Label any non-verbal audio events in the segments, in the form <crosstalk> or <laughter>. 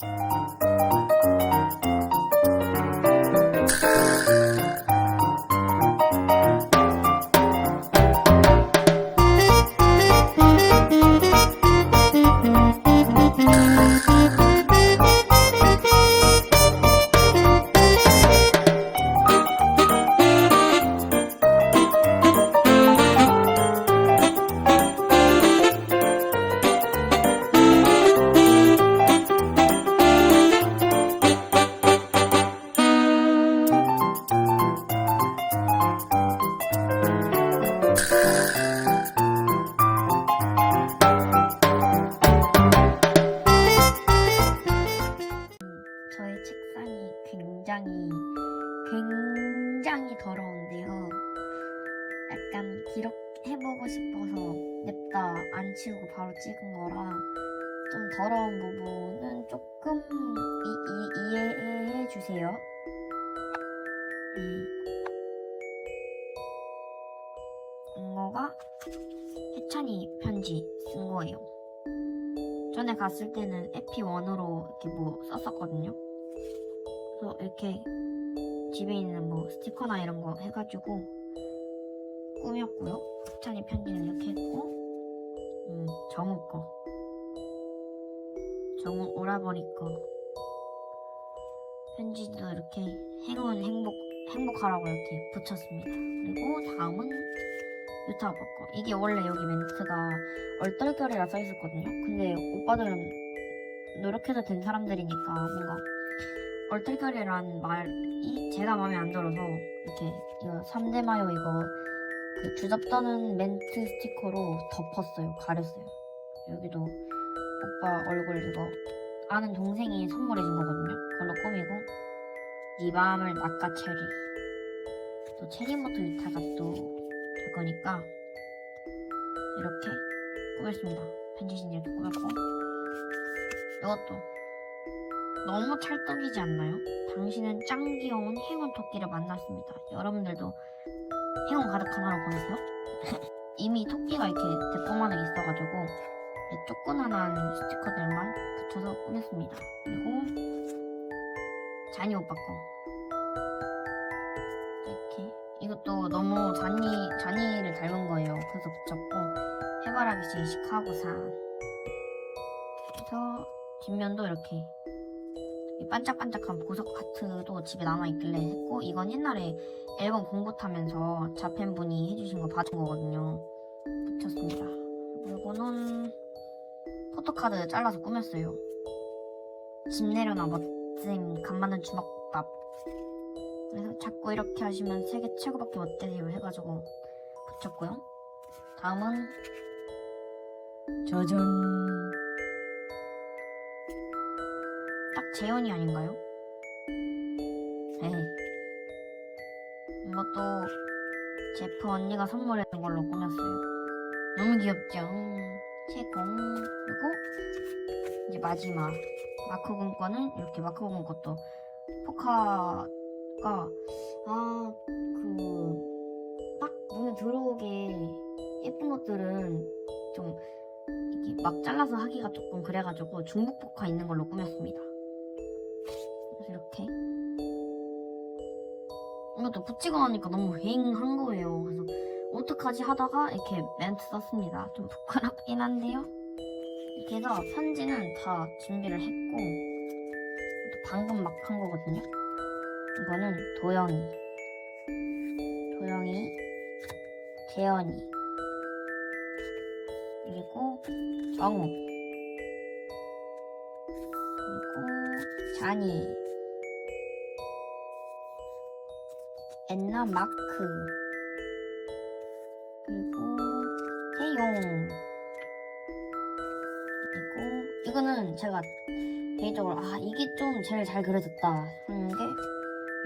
저 갔을 때는 에피1으로 이렇게 뭐 썼었거든요. 그래서 이렇게 집에 있는 뭐 스티커나 이런 거 해가지고 꾸몄고요. 찬이 편지는 이렇게 했고, 음, 정우 거. 정우 오라버니 거. 편지도 이렇게 행운 행복, 행복하라고 이렇게 붙였습니다. 그리고 다음은 유타 오빠 거. 이게 원래 여기 멘트가 얼떨결이라 써 있었거든요. 근데 오빠들은 노력해서 된 사람들이니까 뭔가 얼떨결이라는 말이 제가 마음에 안 들어서 이렇게 이거 3대 마요 이거 그 주접 떠는 멘트 스티커로 덮었어요. 가렸어요. 여기도 오빠 얼굴 이거 아는 동생이 선물해 준 거거든요. 그걸로 꾸미고 네 마음을 낚아 체리 또 체리모토 유타가 또 될 거니까 이렇게 꾸몄습니다. 편지신 이렇게 꾸몄고 이것도 너무 찰떡이지 않나요? 당신은 짱 귀여운 행운 토끼를 만났습니다. 여러분들도 행운 가득한 하루 보내세요. <laughs> 이미 토끼가 이렇게 대포만하게 있어가지고 이 조그만한 스티커들만 붙여서 꾸몄습니다. 그리고 자니 오빠 거 너무 자니 자니를 닮은 거예요. 그래서 붙였고 해바라기 씨 시카고산 그래서 뒷면도 이렇게 이 반짝반짝한 보석 하트도 집에 남아있길래 했고 이건 옛날에 앨범 공부 타면서 자팬분이 해주신 거 봐준 거거든요. 붙였습니다. 이거는 포토카드 잘라서 꾸몄어요. 집 내려놔 멋짐 간만은 주먹밥 그래서 자꾸 이렇게 하시면 세계 최고밖에 못 되세요 해가지고 붙였고요 다음은 짜잔 딱 재현이 아닌가요? 에이. 이것도 제프 언니가 선물해준 걸로 꾸몄어요. 너무 귀엽죠? 음, 최고. 그리고 이제 마지막 마크군 거는 이렇게 마크군 것도 포카 가아그 딱 눈에 들어오게 예쁜 것들은 좀 이렇게 막 잘라서 하기가 조금 그래가지고 중복 포카 있는 걸로 꾸몄습니다. 그래서 이렇게 이것도 붙이고 나니까 너무 휑한 거예요. 그래서 어떡하지 하다가 이렇게 멘트 썼습니다. 좀 부끄럽긴 한데요. 이렇게 해서 편지는 다 준비를 했고 또 방금 막 한 거거든요. 이거는 도영이, 도영이, 재현이, 그리고 정우, 그리고 자니, 엔나 마크, 그리고 태용, 그리고 이거는 제가 개인적으로 아 이게 좀 제일 잘 그려졌다 하는 게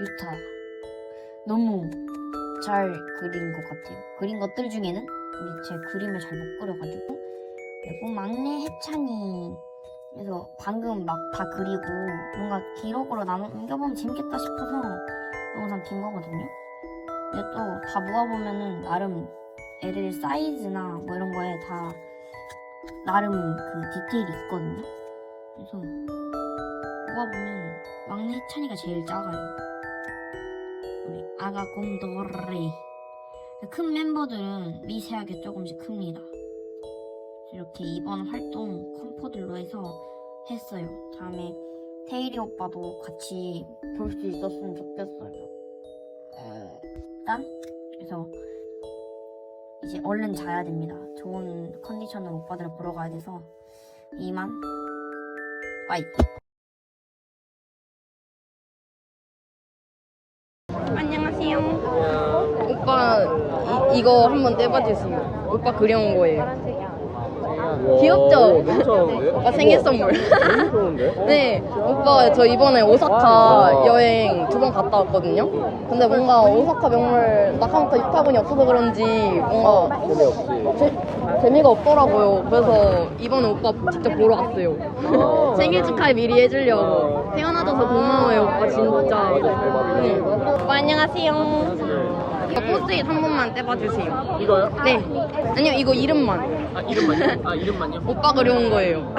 유타. 너무 잘 그린 것 같아요. 그린 것들 중에는 제 그림을 잘 못 그려가지고 그리고 막내 해찬이 그래서 방금 막 다 그리고 뭔가 기록으로 남겨보면 재밌겠다 싶어서 영상 긴 거거든요. 근데 또 다 모아보면은 나름 애들 사이즈나 뭐 이런 거에 다 나름 그 디테일이 있거든요. 그래서 뽑아보면 막내 해찬이가 제일 작아요. 아가 곰돌이 큰 멤버들은 미세하게 조금씩 큽니다. 이렇게 이번 활동 컴포들로 해서 했어요. 다음에 테일이 오빠도 같이 볼 수 있었으면 좋겠어요. 일단 그래서 이제 얼른 자야 됩니다. 좋은 컨디션으로 오빠들을 보러 가야 돼서 이만 빠이. 안녕하세요. 오빠 이, 이거 한번 떼봐 주세요. 오빠 그려온 거예요. 귀엽죠? 오빠 생일 선물. <laughs> 네, 오빠 저 이번에 오사카 여행 두 번 갔다 왔거든요. 근데 뭔가 오사카 명물 나카모토 입학원이 없어서 그런지 뭔가. 재, 재미가 없더라고요. 그래서 이번에 오빠 직접 보러 갔어요. 생일 축하해 미리 해주려고. 태어나줘서 고마워요, 오빠 진짜. 네. 오빠 안녕하세요. 이거 포스트잇 한 번만 떼봐 주세요. 이거요? 네. 아니요, 이거 이름만. 아 이름만요? 아 이름만요? 오빠 그려온 거예요.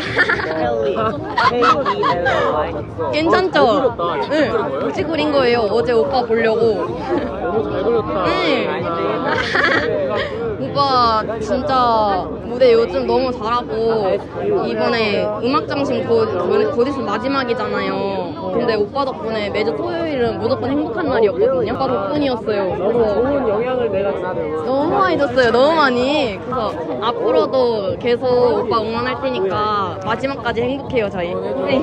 아, <laughs> 괜찮죠? 잘 그렸다. 네. 그린 거예요? 같이 그린 거예요. 어제 오빠 보려고. 너무 잘 그렸다. 네. <laughs> 오빠 진짜 무대 요즘 너무 잘하고 이번에 음악장신 곧, 곧, 곧 있으면 마지막이잖아요. 근데 오빠 덕분에 매주 토요일은 무조건 행복한 날이었거든요. 오빠 덕분이었어요. 그래서 좋은 영향을 내가 주네요. 너무 많이 줬어요. 너무 많이. 그래서 앞으로도 계속 오빠 응원할 테니까 마지막까지 행복해요, 저희. 네.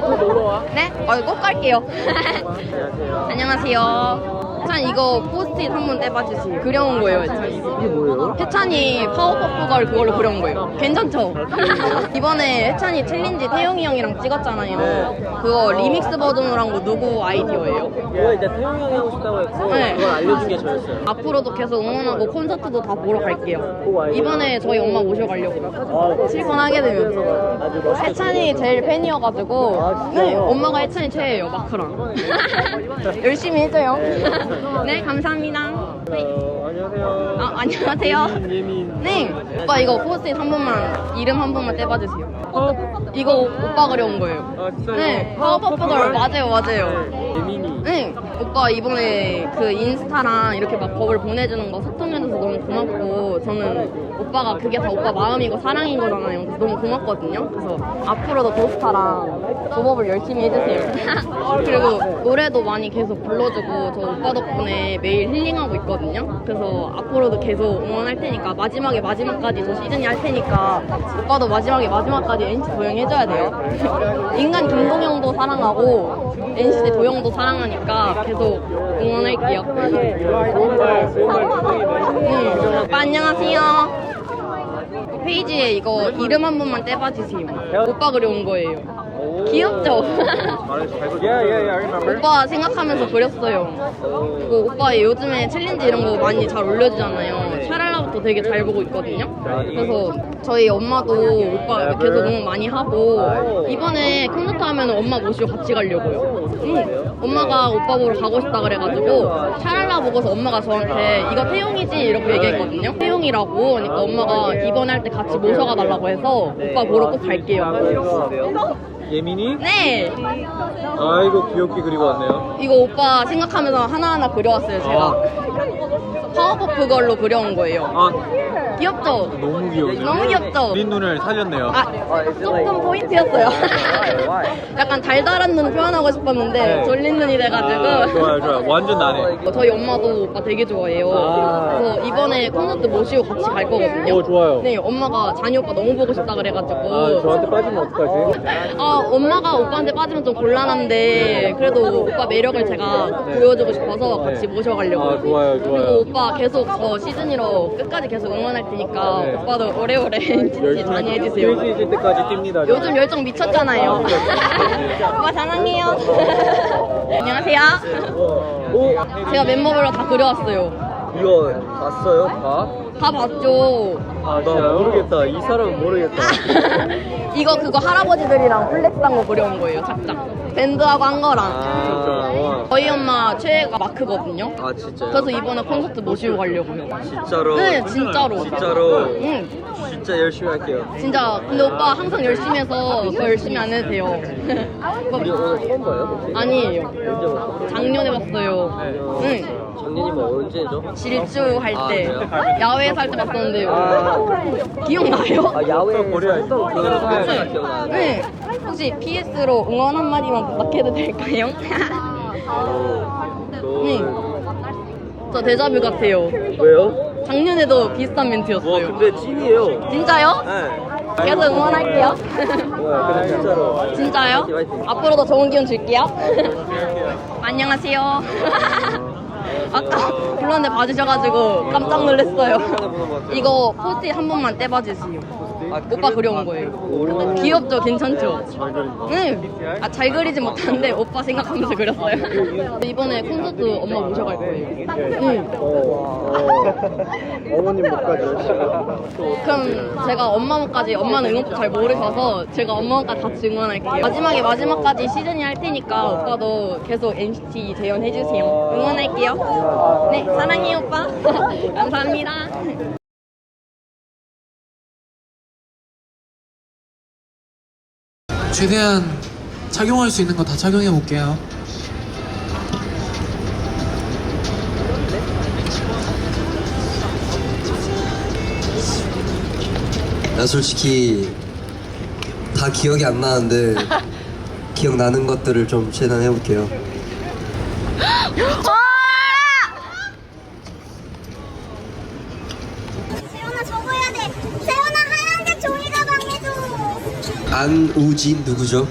놀러 와. 네? 어, 꼭 갈게요. <laughs> 안녕하세요. 혜찬 이거 포스트잇 한 번 떼봐주세요. 그려온 거예요, 혜찬이. 이게 뭐예요? 혜찬이 파워퍼프 걸 그걸로 그려온 거예요. 괜찮죠? <laughs> 이번에 혜찬이 챌린지 태용이 형이랑 찍었잖아요. 그거 리믹스 버전으로 한 거 누구 아이디어예요? 그거 이제 태용이 형이 하고 싶다고 했고 네. 그걸 알려준 게 저였어요. 앞으로도 계속 응원하고 콘서트도 다 보러 갈게요. 오, 알겠습니다. 이번에 저희 엄마 모셔가려고. 아, 실컷하게 되면. 아주 멋있게. 혜찬이 제일 팬이어가지고 아, 진짜요? 네 엄마가 혜찬이 최애예요 마크랑 <laughs> 열심히 해줘요 네 감사합니다 어, 안녕하세요. 아 안녕하세요 예민. 네 오빠 이거 포스트잇 한 번만 이름 한 번만 떼봐 주세요 이거 오- 오빠 그려온 거예요 아 진짜요? 네 파워퍼프걸 맞아요 맞아요 예민이. 네 오빠 이번에 그 인스타랑 이렇게 막 법을 보내주는 거 소통해줘서 너무 고맙고 저는 오빠가 그게 다 오빠 마음이고 사랑인 거잖아요. 그래서 너무 고맙거든요. 그래서 앞으로도 도스타랑 도법을 열심히 해주세요. <laughs> 그리고 노래도 많이 계속 불러주고 저 오빠 덕분에 매일 힐링하고 있거든요. 그래서 앞으로도 계속 응원할 테니까 마지막에 마지막까지 저 시즌이 할 테니까 오빠도 마지막에 마지막까지 NCT 도영 해줘야 돼요. <laughs> 인간 김동영도 사랑하고 NCT 도영도 사랑하니까 계속 응원할게요. 네. 오빠 안녕하세요 페이지에 이거 이름 한 번만 떼봐주세요 오빠 그려온 거예요 귀엽죠? <laughs> Yeah, yeah, yeah, I remember. 오빠 생각하면서 그렸어요. 그리고 오빠 요즘에 챌린지 이런 거 많이 잘 올려주잖아요. 샤랄라부터 되게 잘 보고 있거든요. 그래서 저희 엄마도 오빠 계속 응원 많이 하고 이번에 콘서트 하면 엄마 모시고 같이 가려고요. 응. 엄마가 오빠 보러 가고 싶다 그래가지고 샤랄라 보고서 엄마가 저한테 이거 태용이지 이렇게 얘기했거든요. 태용이라고 그러니까 엄마가 이번에 할때 같이 모셔가 달라고 해서 오빠 보러 꼭 갈게요. 예민이? 네. 아이고 귀엽게 그리고 왔네요. 이거 오빠 생각하면서 하나하나 그려왔어요, 제가. 파워퍼프 걸로 그려온 거예요. 아 귀엽죠? 너무 귀여워. 너무 귀엽죠? 어린 눈을 살렸네요. 아, 조금 포인트였어요. <laughs> 약간 달달한 눈 표현하고 싶었는데, 네. 졸린 눈이 아, 돼가지고. 좋아요, 좋아요. 완전 나네. 저희 엄마도 오빠 되게 좋아해요. 아. 그래서 이번에 콘서트 모시고 같이 갈 거거든요. 오, 좋아요. 네, 엄마가 잔이 오빠 너무 보고 싶다 그래가지고. 아, 저한테 빠지면 어떡하지? <laughs> 아, 엄마가 오빠한테 빠지면 좀 곤란한데 그래도 오빠 매력을 제가 보여주고 싶어서 같이 모셔가려고. 아, 좋아요, 좋아요. 그리고 오빠 계속 저 시즌이로 끝까지 계속 응원할 테니까 네. 오빠도 오래오래 NCT 많이 해주세요. 퀴즈 있을 때까지 뜁니다. 요즘 열정 미쳤잖아요. 오빠 사랑해요. 안녕하세요. 오, 제가 멤버별로 다 그려왔어요. 이거 봤어요? 봐? 다 봤죠. 아, 나 모르겠다. 이 사람은 모르겠다. <laughs> 이거 그거 할아버지들이랑 플렉스 한거 그려온 거예요, 작작. 밴드하고 한 거랑. 아, 저희 엄마 최애가 마크거든요. 아 진짜요? 그래서 이번에 콘서트 모시고 가려고요. 진짜로? 네, 진짜로. 진짜로? 응, 진짜 열심히 할게요 진짜. 근데 오빠 항상 열심히 해서 더 열심히 안 해도 돼요. 우리 오늘 처음 봐요? 혹시? 아니에요. 언제? 작년에 봤어요. 응. 작년이면 언제죠? 질주 할 아, 때. 그래요? 야외에서 할 때 봤었는데. 아. 기억나요? 아 야외 했던 그 소리가 기억나는데 네. 혹시 PS로 응원 한마디만 부탁해도 될까요? 네. 저 데자뷰 같아요. 왜요? 작년에도 비슷한 와 멘트였어요. 근데 찐이에요 진짜요? 네 계속 응원할게요. 와 근데 진짜로 진짜요? 앞으로도 좋은 기운 줄게요. 안녕하세요. 아까 불렀는데 봐주셔가지고 깜짝 놀랐어요. 이거 포스트 한 번만 떼봐주세요. 오빠 그려온 거예요. 귀엽죠? 괜찮죠? 응. 아, 잘 그리진 못하는데 오빠 생각하면서 그렸어요. 이번에 콘서트 엄마 모셔갈 거예요. 응. 어머님 목까지 그럼 제가 엄마 목까지 엄마는 응원법 잘 모르셔서 제가 엄마 목까지 같이 응원할게요. 마지막에 마지막까지 시즌이 할 테니까 오빠도 계속 NCT 재연해주세요. 응원할게요. 네, 사랑해요 오빠. <laughs> 감사합니다. 최대한 착용할 수 있는 거 다 착용해 볼게요. 나 솔직히 다 기억이 안 나는데 <laughs> 기억나는 것들을 좀 최대한 해볼게요. 세연아 저거 해야 돼. 세연아 하얀색 종이 가방 해줘. 안우진 누구죠?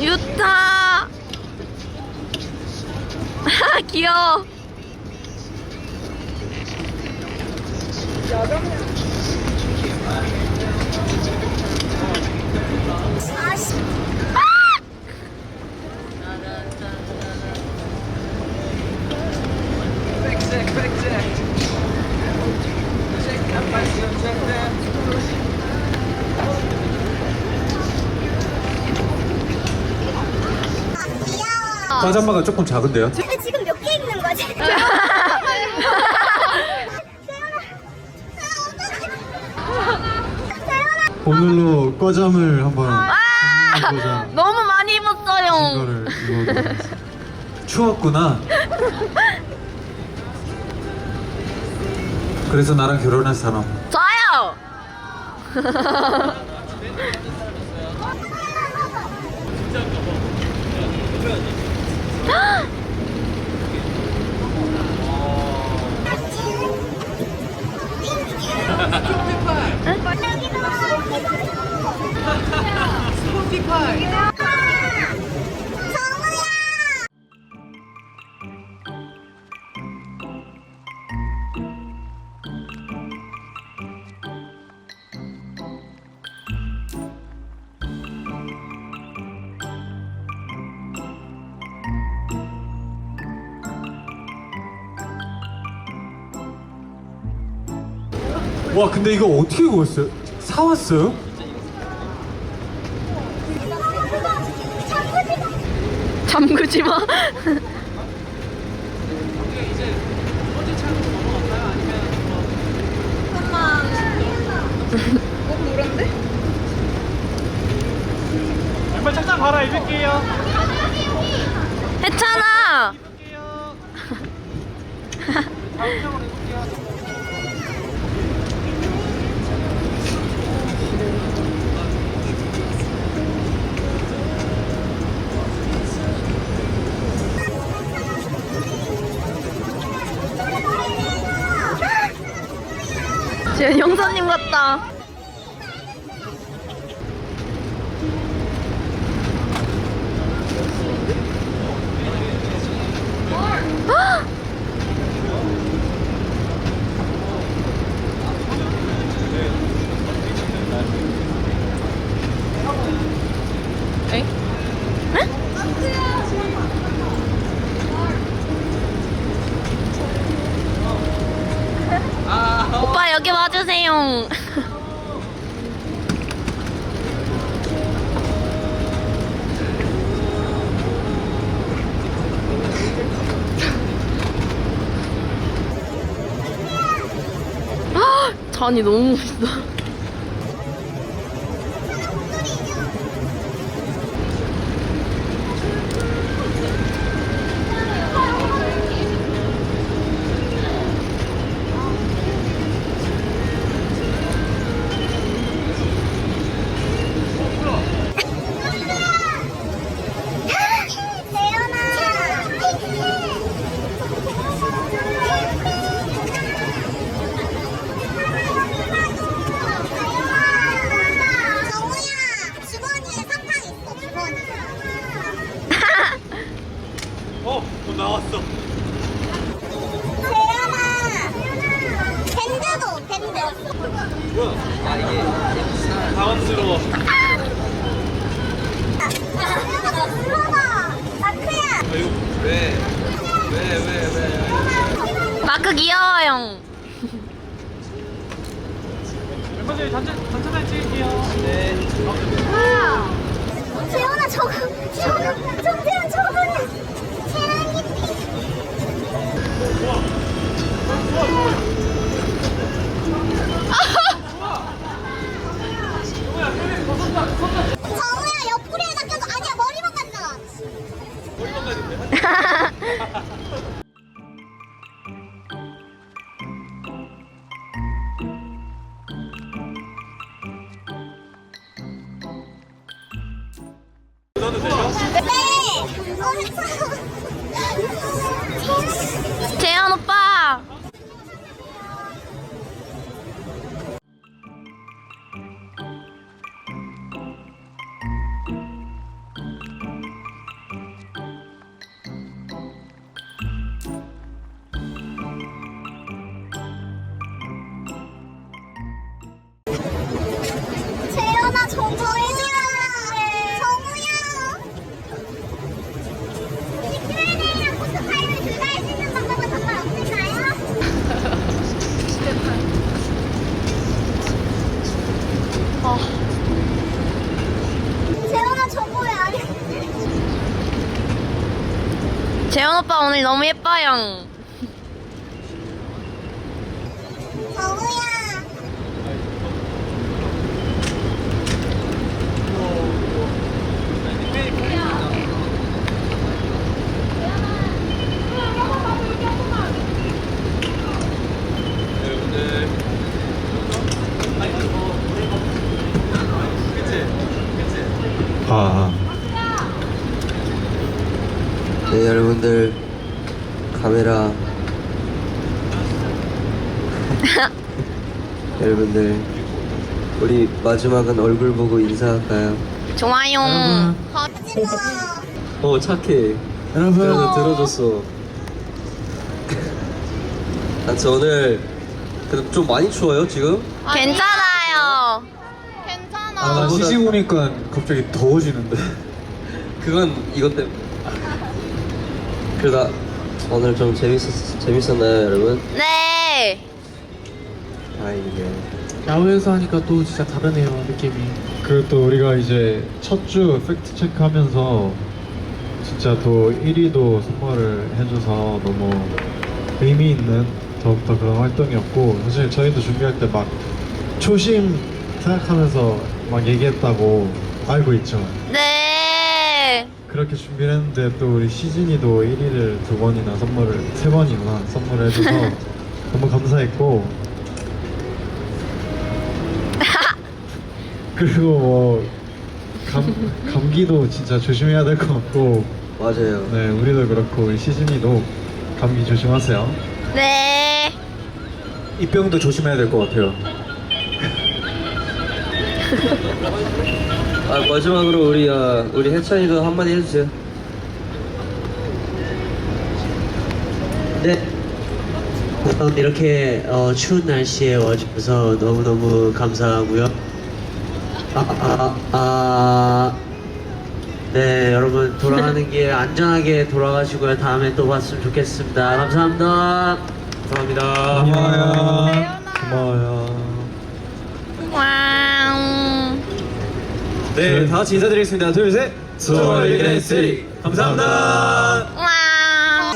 유타. 귀여워. 아씨. 과잠바가 조금 작은데요? 근데 지금 몇 개 있는 거지? <laughs> 아. 오늘로 과잠을 한번 보자. 너무 많이 입었어요. 이거를 추웠구나. <laughs> 그래서 나랑 결혼할 사람. 저요. <laughs> 와 근데 이거 어떻게 구웠어요? 사왔어요? 잠그지 마. 왼발 착장 갈아 입을게요 했잖아. 쟤 영사님 같다. 잔이 너무 멋있어. 재현아, 저거, 재현아, 정재현 저거는 재현이 정 재 재현 오빠 오늘 너무 예뻐요. 정우야. 여러분들. 그치? 그치? 아. 네 여러분들 카메라 <laughs> 여러분들 우리 마지막은 얼굴 보고 인사할까요? 좋아요. 어 착해 여러분. 그래서 들어줬어 <laughs> 아, 저 오늘 그래도 좀 많이 추워요 지금? 괜찮아요. 아, 나 시식 오니까 갑자기 더워지는데. <laughs> 그건 이것 때문에 그러다 오늘 좀 재밌었, 재밌었나요 여러분? 네. 다행이네요 야외에서 하니까 또 진짜 다르네요, 느낌이. 그리고 또 우리가 이제 첫 주 팩트 체크하면서 진짜 또 1위도 선물을 해줘서 너무 의미 있는 더욱더 그런 활동이었고 사실 저희도 준비할 때 막 초심 생각하면서 막 얘기했다고 알고 있죠. 네. 그렇게 준비를 했는데 또 우리 시즌이도 1위를 두 번이나 선물을 세 번이나 선물을 해줘서 <laughs> 너무 감사했고 그리고 뭐 감, 감기도 진짜 조심해야 될 것 같고 맞아요 네 우리도 그렇고 우리 시즌이도 감기 조심하세요 네. 입병도 조심해야 될 것 같아요 <laughs> 아, 마지막으로 우리 어, 우리 해찬이도 한마디 해주세요. 네. 어, 이렇게 어, 추운 날씨에 와주셔서 너무너무 감사하고요. 아, 아, 아. 네, 여러분 돌아가는 길 안전하게 돌아가시고요. 다음에 또 봤으면 좋겠습니다. 감사합니다. 감사합니다. 고마워요. 고마워요. 와우. 다 같이 인사드리겠습니다. 둘, 셋. 소울리그네 3. 감사합니다. 와!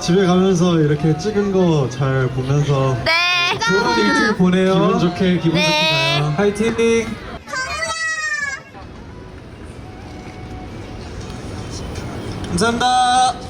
집에 가면서 이렇게 찍은 거 잘 보면서 네. 좋은 일주일 보내요. 기분 좋게 기분 네. 좋게 파이팅! 감사합니다.